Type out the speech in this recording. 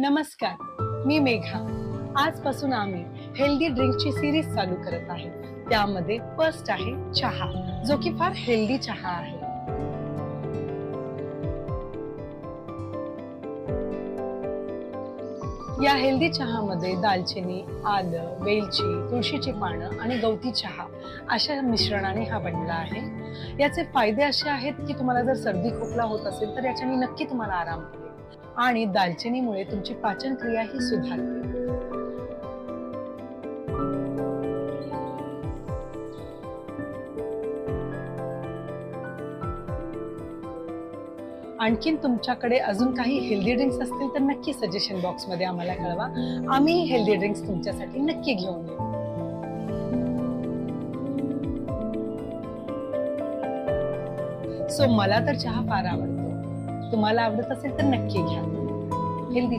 नमस्कार मी मेघा. आजपासून आम्ही हेल्दी ड्रिंकची सिरीज चालू करत आहे. त्यामध्ये फर्स्ट आहे चहा जो की फार हेल्दी चहा आहे. या हेल्दी चहामध्ये दालचिनी आलं वेलची तुळशीची पानं आणि गवती चहा अशा मिश्रणाने हा बनला आहे. याचे फायदे असे आहेत की तुम्हाला जर सर्दी खोकला होत असेल तर याच्याने नक्की तुम्हाला आराम मिळेल आणि दालचिनीमुळे तुमची पाचनक्रियाही ही सुधारते. आणखीन तुमच्याकडे अजून काही हेल्दी ड्रिंक्स असतील तर नक्की सजेशन बॉक्समध्ये आम्हाला कळवा. आम्ही हेल्दी ड्रिंक्स तुमच्यासाठी नक्की घेऊन येऊ. सो मला तर चहा फार आवडतो. तुम्हाला आवडत असेल तर नक्की घ्या. हेल्दी